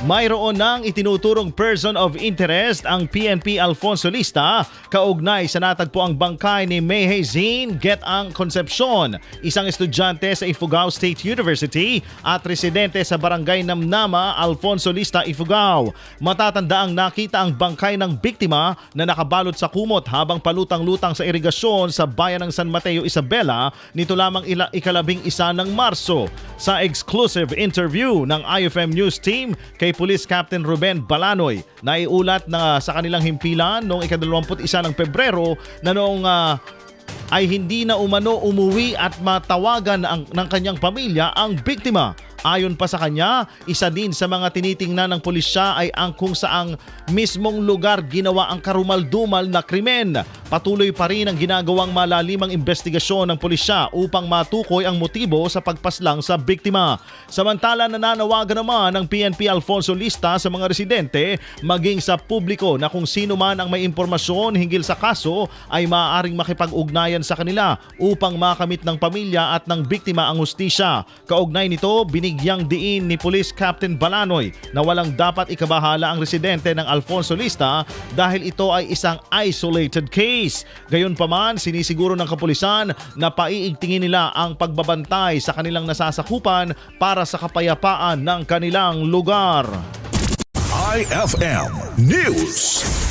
Mayroon ng itinuturong person of interest ang PNP Alfonso Lista kaugnay sa natagpuang bangkay ni Mayhezin Get ang Concepcion, isang estudyante sa Ifugao State University at residente sa barangay Namnama, Alfonso Lista, Ifugao. Matatanda ang nakita ang bangkay ng biktima na nakabalot sa kumot habang palutang-lutang sa irigasyon sa bayan ng San Mateo, Isabela nito lamang ila- ikalabing isa ng Marso. Sa exclusive interview ng IFM News Team kay Police Captain Ruben Balanoy, naiulat na sa kanilang himpilan noong ika-21 ng Pebrero na noong ah, ay hindi na umano umuwi at matawagan ang, ng kanyang pamilya ang biktima. Ayon pa sa kanya, isa din sa mga tinitingnan ng pulisya ay ang kung saang mismong lugar ginawa ang karumaldumal na krimen. Patuloy pa rin ang ginagawang malalimang investigasyon ng pulisya upang matukoy ang motibo sa pagpaslang sa biktima. Samantala nananawagan naman ng PNP Alfonso Lista sa mga residente maging sa publiko na kung sino man ang may impormasyon hinggil sa kaso ay maaaring makipag-ugnayan sa kanila upang makamit ng pamilya at ng biktima ang hustisya. Kaugnay nito, binigyang diin ni Police Captain Balanoy na walang dapat ikabahala ang residente ng Alfonso Lista dahil ito ay isang isolated case. Gayunpaman, sinisiguro ng kapulisan na paiigtingin nila ang pagbabantay sa kanilang nasasakupan para sa kapayapaan ng kanilang lugar. IFM News.